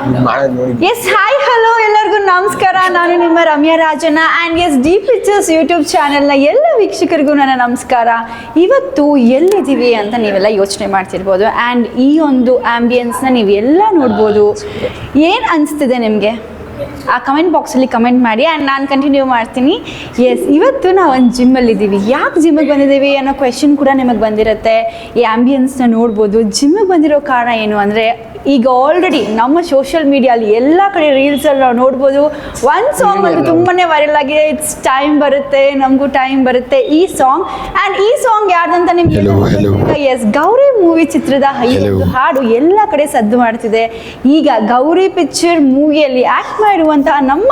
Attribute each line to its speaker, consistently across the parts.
Speaker 1: Yes hi hello ಎಲ್ಲರಿಗೂ ನಮಸ್ಕಾರ. ನಾನು ನಿಮ್ಮ ರಮ್ಯಾ ರಾಜನ and S D pictures YouTube ಚಾನೆಲ್ನ ಎಲ್ಲ ವೀಕ್ಷಕರಿಗೂ ನನ್ನ ನಮಸ್ಕಾರ. ಇವತ್ತು ಎಲ್ಲಿದ್ದೀವಿ ಅಂತ ನೀವೆಲ್ಲ ಯೋಚನೆ ಮಾಡ್ತಿರ್ಬೋದು ಆ್ಯಂಡ್ ಈ ಒಂದು ಆ್ಯಂಬಿಯನ್ಸ್ನ ನೀವೆಲ್ಲ ನೋಡ್ಬೋದು. ಏನು ಅನಿಸ್ತಿದೆ ನಿಮಗೆ? ಆ ಕಮೆಂಟ್ ಬಾಕ್ಸಲ್ಲಿ ಕಮೆಂಟ್ ಮಾಡಿ ಆ್ಯಂಡ್ ನಾನು ಕಂಟಿನ್ಯೂ ಮಾಡ್ತೀನಿ. ಎಸ್ ಇವತ್ತು ನಾವು ಒಂದು ಜಿಮ್ಮಲ್ಲಿದ್ದೀವಿ ಯಾಕೆ ಜಿಮ್ಮಿಗೆ ಬಂದಿದ್ದೀವಿ ಅನ್ನೋ ಕ್ವೆಶನ್ ಕೂಡ ನಿಮಗೆ ಬಂದಿರುತ್ತೆ. ಈ ಆ್ಯಂಬಿಯನ್ಸ್ನ ನೋಡ್ಬೋದು. ಜಿಮ್ಮಿಗೆ ಬಂದಿರೋ ಕಾರಣ ಏನು ಅಂದರೆ ಈಗ ಆಲ್ರೆಡಿ ನಮ್ಮ ಸೋಷಿಯಲ್ ಮೀಡಿಯಲ್ಲಿ ಎಲ್ಲ ಕಡೆ ರೀಲ್ಸಲ್ಲಿ ನಾವು ನೋಡ್ಬೋದು. ಒಂದು ಸಾಂಗ್ ಒಂದು ತುಂಬಾ ವೈರಲ್ ಆಗಿದೆ ಇಟ್ಸ್ ಟೈಮ್ ಬರುತ್ತೆ ನಮಗೂ ಟೈಮ್ ಬರುತ್ತೆ ಈ ಸಾಂಗ್ ಆ್ಯಂಡ್ ಈ ಸಾಂಗ್
Speaker 2: hello.
Speaker 1: ನಿಮ್ಗೆ ಎಸ್ ಗೌರಿ ಮೂವಿ ಚಿತ್ರದ. ಹಾಡು ಎಲ್ಲ ಕಡೆ ಸದ್ದು ಮಾಡ್ತಿದೆ. ಈಗ ಗೌರಿ ಪಿಕ್ಚರ್ ಮೂವಿಯಲ್ಲಿ ಆಕ್ಟ್ ಮಾಡಿರುವಂತಹ ನಮ್ಮ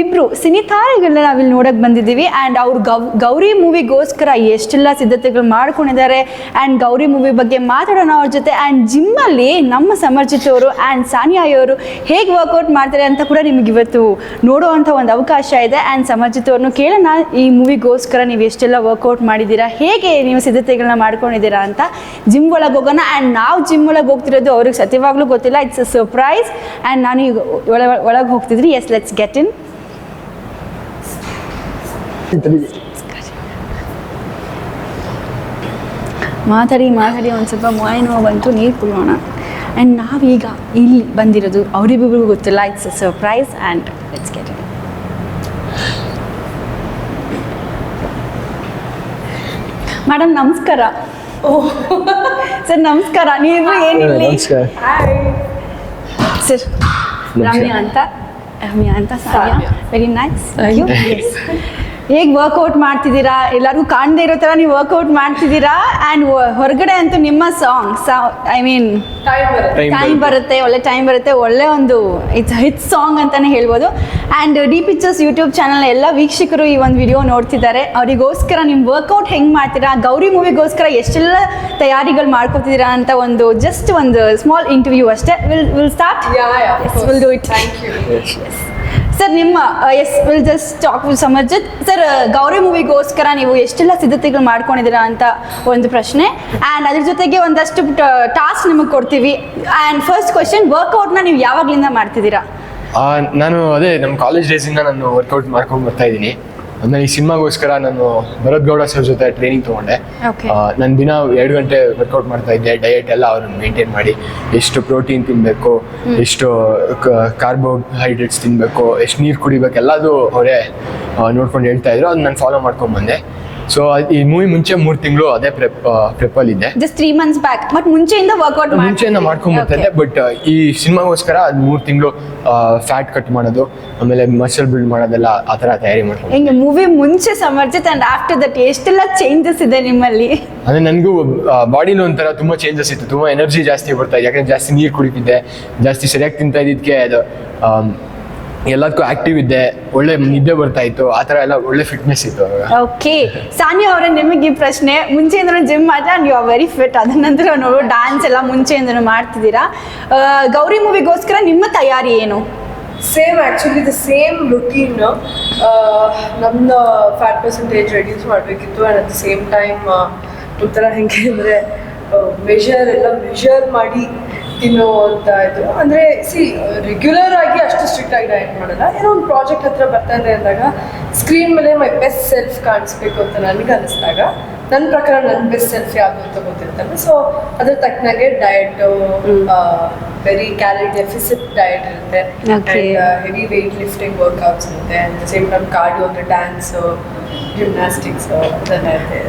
Speaker 1: ಇಬ್ರು ಸಿನಿತಾರೆಗಳನ್ನ ನಾವಿಲ್ಲಿ ನೋಡಕ್ ಬಂದಿದ್ದೀವಿ. ಅಂಡ್ ಅವ್ರು ಗೌ ಗೌರಿ ಮೂವಿಗೋಸ್ಕರ ಎಷ್ಟೆಲ್ಲ ಸಿದ್ಧತೆಗಳು ಮಾಡ್ಕೊಂಡಿದ್ದಾರೆ. ಅಂಡ್ ಗೌರಿ ಮೂವಿ ಬಗ್ಗೆ ಮಾತಾಡೋಣ ಅವ್ರ ಜೊತೆ. ಅಂಡ್ ಜಿಮ್ ಅಲ್ಲಿ ನಮ್ಮ ಸಮರ್ಜಿತ್ ಅವರು ಅಂಡ್ ಸಾನಿಯಾ ಅವರು ಹೇಗೆ ವರ್ಕೌಟ್ ಮಾಡ್ತಾರೆ ಅಂತ ಕೂಡ ನಿಮ್ಗೆ ಇವತ್ತು ನೋಡುವಂತ ಒಂದು ಅವಕಾಶ ಇದೆ. ಅಂಡ್ ಸಮರ್ಜಿತ್ ಅವ್ರನ್ನು ಕೇಳೋಣ. ಈ ಮೂವಿಗೋಸ್ಕರ ನೀವು ಎಷ್ಟೆಲ್ಲ ವರ್ಕೌಟ್ ಮಾಡಿದ್ದೀರಾ? ಹೇಗೆ ನೀವು ಸಿದ್ಧತೆಗಳನ್ನ ಮಾಡ್ಕೊಂಡಿದ್ದೀರಾ ಅಂತ ಜಿಮ್ ಒಳಗೆ ಹೋಗೋಣ. ಆ್ಯಂಡ್ ನಾವು ಜಿಮ್ ಒಳಗೆ ಹೋಗ್ತಿರೋದು ಅವ್ರಿಗೆ ಸತ್ಯವಾಗ್ಲೂ ಗೊತ್ತಿಲ್ಲ. ಇಟ್ಸ್ ಅ ಸರ್ಪ್ರೈಸ್ ಆ್ಯಂಡ್ ನಾನು ಈಗ ಒಳ, ಒಳಗೆ ಹೋಗ್ತಿದ್ರಿ. ಎಸ್ ಲೆಟ್ಸ್ ಗೆಟ್ ಇನ್ ಮಾತಾಡಿ ಮಾತಾಡಿ. ಒಂದು ಸ್ವಲ್ಪ ಮೊಯ್ ಬಂತು. ನೀರು ಕುಡಿಯೋಣ. ಆ್ಯಂಡ್ ನಾವೀಗ ಇಲ್ಲಿ ಬಂದಿರೋದು. ಅವರಿಬ್ಬರಿಗೂ ಗೊತ್ತಿಲ್ಲ. It's a surprise and let's get in madam ನಮಸ್ಕಾರ ಸರ್ ನಮಸ್ಕಾರ ನೀವು ಏನಿಲ್ಲ
Speaker 2: ನಮಸ್ಕಾರ
Speaker 1: ಸರ್ ರಮ್ಯಾ ಅಂತ ರಮ್ಯಾ ಅಂತ ಸಾನ್ಯಾ ವೆರಿ ನೈಸ್ ಹೇಗೆ ವರ್ಕೌಟ್ ಮಾಡ್ತಿದ್ದೀರಾ? ಎಲ್ಲರಿಗೂ ಕಾಣದೇ ಇರೋ ಥರ ನೀವು ವರ್ಕೌಟ್ ಮಾಡ್ತಿದ್ದೀರಾ? ಆ್ಯಂಡ್ ಹೊರಗಡೆ ಅಂತೂ ನಿಮ್ಮ ಸಾಂಗ್ ಐ ಮೀನ್ ಟೈಮ್ ಬರುತ್ತೆ. ಒಳ್ಳೆ ಟೈಮ್ ಬರುತ್ತೆ ಒಳ್ಳೆ ಒಂದು ಇಟ್ಸ್ ಹಿಟ್ ಸಾಂಗ್ ಅಂತಾನೆ ಹೇಳ್ಬೋದು. And D pictures YouTube channel ಎಲ್ಲ ವೀಕ್ಷಕರು ಈ ಒಂದು ವಿಡಿಯೋ ನೋಡ್ತಿದ್ದಾರೆ. ಅವರಿಗೋಸ್ಕರ ನಿಮ್ಮ ವರ್ಕೌಟ್ ಹೆಂಗೆ ಮಾಡ್ತೀರಾ? ಗೌರಿ ಮೂವಿಗೋಸ್ಕರ ಎಷ್ಟೆಲ್ಲ ತಯಾರಿಗಳು ಮಾಡ್ಕೊತಿದ್ದೀರಾ ಅಂತ ಒಂದು ಜಸ್ಟ್ ಒಂದು ಸ್ಮಾಲ್ ಇಂಟರ್ವ್ಯೂ ಅಷ್ಟೇ. We'll we'll start we'll do it sir, ನಿಮ್ಮ yes, we'll just talk we'll Samarjit. Sir Gowri ಮೂವಿಗೋಸ್ಕರ ನೀವು ಎಷ್ಟೆಲ್ಲ ಸಿದ್ಧತೆಗಳು ಮಾಡ್ಕೊಂಡಿದ್ದೀರಾ ಅಂತ ಒಂದು ಪ್ರಶ್ನೆ. ಆ್ಯಂಡ್ ಅದ್ರ ಜೊತೆಗೆ ಒಂದಷ್ಟು ಟಾಸ್ಕ್ ನಿಮಗೆ ಕೊಡ್ತೀವಿ. ಆ್ಯಂಡ್ ಫಸ್ಟ್ ಕ್ವಶನ್ ವರ್ಕೌಟ್ನ ನೀವು ಯಾವಾಗಲಿಂದ ಮಾಡ್ತಿದ್ದೀರಾ?
Speaker 2: ನಾನು ಅದೇ, ನಮ್ಮ ಕಾಲೇಜ್ ಡೇಸಿಂದ ನಾನು ವರ್ಕೌಟ್ ಮಾಡ್ಕೊಂಡು ಬರ್ತಾ ಇದ್ದೀನಿ. ನಾನು ಈ ಸಿನಿಮಾಗೋಸ್ಕರ ನಾನು ಭರತ್ ಗೌಡ ಸರ್ ಜೊತೆ ಟ್ರೈನಿಂಗ್ ತಗೊಂಡೆ. ನಾನು ದಿನ ಎರಡು ಗಂಟೆ ವರ್ಕೌಟ್ ಮಾಡ್ತಾ ಇದ್ದೆ. ಡಯಟ್ ಎಲ್ಲ ಅವ್ರನ್ನ ಮೇಂಟೈನ್ ಮಾಡಿ. ಎಷ್ಟು ಪ್ರೋಟೀನ್ ತಿನ್ನಬೇಕು ಎಷ್ಟು ಕಾರ್ಬೋಹೈಡ್ರೇಟ್ಸ್ ತಿನ್ನಬೇಕು ಎಷ್ಟು ನೀರು ಕುಡಿಬೇಕು ಎಲ್ಲದು ಅವರೇ ನೋಡ್ಕೊಂಡು ಹೇಳ್ತಾ ಇದ್ರು. ಅದನ್ನ ನಾನು ಫಾಲೋ ಮಾಡ್ಕೊಂಡು ಬಂದೆ. ಸೊ ಈ ಮೂವಿ ಮುಂಚೆ ಮೂರು ತಿಂಗಳು ಅದೇ ಪ್ರೆಪ್ ಇದೆ.
Speaker 1: Just three months back but ಮುಂಚೆಯಿಂದ workout
Speaker 2: ಮುಂಚೆಯಿಂದ ಮಾಡ್ಕೊಂಡ್ ಬರ್ತಾ ಇದ್ದೆ. ಬಟ್ ಈ ಸಿನಿಮಾಗೋಸ್ಕರ ಅದು ಮೂರು ತಿಂಗಳು ಫ್ಯಾಟ್ ಕಟ್ ಮಾಡೋದು ಆಮೇಲೆ ಮಸಲ್ ಬಿಲ್ಡ್ ಮಾಡೋದೆಲ್ಲ ಆ ಥರ ತಯಾರಿ ಮಾಡ್ಕೊಂಡು
Speaker 1: ಹೆಂಗೆ ಮೂವಿ ಮುಂಚೆ ಸಮರ್ಜಿತ್ ಅಂಡ್ ಆಫ್ಟರ್ ದಟ್ ಎಷ್ಟೆಲ್ಲ ಚೇಂಜಸ್ ಇದೆ ನಿಮ್ಮಲ್ಲಿ?
Speaker 2: ಅಂದ್ರೆ ನನಗೂ ಬಾಡಿನೂ ಒಂಥರ ತುಂಬಾ ಚೇಂಜಸ್ ಇತ್ತು. ತುಂಬಾ ಎನರ್ಜಿ ಜಾಸ್ತಿ ಬರ್ತಾ ಇದೆ. ಯಾಕಂದ್ರೆ ಜಾಸ್ತಿ ನೀರು ಕುಡಿತಿದ್ದೆ. ಜಾಸ್ತಿ ಸರಿಯಾಗಿ ತಿಂತಾ ಇದ್ದಿದ್ದಕ್ಕೆ ಅದು ಎಲ್ಲದಕ್ಕೂ ಆಕ್ಟಿವ್ ಇದ್ದೆ ಒಳ್ಳೆ ನಿದ್ದೆ ಬರ್ತಾ ಇತ್ತು ಆ ಥರ ಎಲ್ಲ ಒಳ್ಳೆ ಫಿಟ್ನೆಸ್ ಇತ್ತು ಅವಾಗ.
Speaker 1: ಓಕೆ ಸಾನಿಯಾ ಅವರೇ ನಿಮಗೆ ಈ ಪ್ರಶ್ನೆ ಮುಂಚೆಯಿಂದ ಜಿಮ್ ಮಾಡ್ತಾ and you are very fit ಅದ ನಂತರ ನೋಡು ಡ್ಯಾನ್ಸ್ ಎಲ್ಲ ಮುಂಚೆಯಿಂದ ಮಾಡ್ತಿದ್ದೀರಾ. ಗೌರಿ ಮೂವಿಗೋಸ್ಕರ ನಿಮ್ಮ ತಯಾರಿ ಏನು?
Speaker 3: Same actually the same routine ನಮ್ಮ ಫ್ಯಾಟ್ ಪರ್ಸೆಂಟೇಜ್ ರೆಡ್ಯೂಸ್ ಮಾಡಬೇಕಿತ್ತು and at the same time ಒಂಥರ ಹೆಂಗೆ ಅಂದರೆ ಮೆಷರ್ ಎಲ್ಲ ಮೆಷರ್ ಮಾಡಿ ತಿನ್ನೋ ಅಂತ ಇದು. ಅಂದರೆ ಸಿ ರೆಗ್ಯುಲರ್ ಆಗಿ ಅಷ್ಟು ಸ್ಟ್ರಿಕ್ಟ್ ಆಗಿ ಡಯಟ್ ಮಾಡಲ್ಲ. ಏನೋ ಒಂದು ಪ್ರಾಜೆಕ್ಟ್ ಹತ್ರ ಬರ್ತಾ ಇದೆ ಅಂದಾಗ ಸ್ಕ್ರೀನ್ ಮೇಲೆ ಮೈ ಬೆಸ್ಟ್ ಸೆಲ್ಫ್ ಕಾಣಿಸ್ಬೇಕು ಅಂತ ನನಗೆ ಅನಿಸ್ದಾಗ ನನ್ನ ಪ್ರಕಾರ ನನ್ನ ಬೆಸ್ಟ್ ಸೆಲ್ಫ್ ಯಾವುದು ಅಂತ ಗೊತ್ತಿರ್ತಲ್ಲ ಸೊ ಅದ್ರ ತಕ್ಕನಾಗೆ diet very calorie deficit diet ಇರುತ್ತೆ. ಹೆವಿ ವೆಯ್ಟ್ ಲಿಫ್ಟಿಂಗ್ ವರ್ಕ್ಔಟ್ಸ್ ಇರುತ್ತೆ. ಸೇಮ್ ಟೈಮ್ ಕಾರ್ಡಿಯೋ ಅಂದರೆ ಡ್ಯಾನ್ಸು ಜಿಮ್ನಾಸ್ಟಿಕ್ಸು ಅದೆಲ್ಲ ಇರುತ್ತೆ.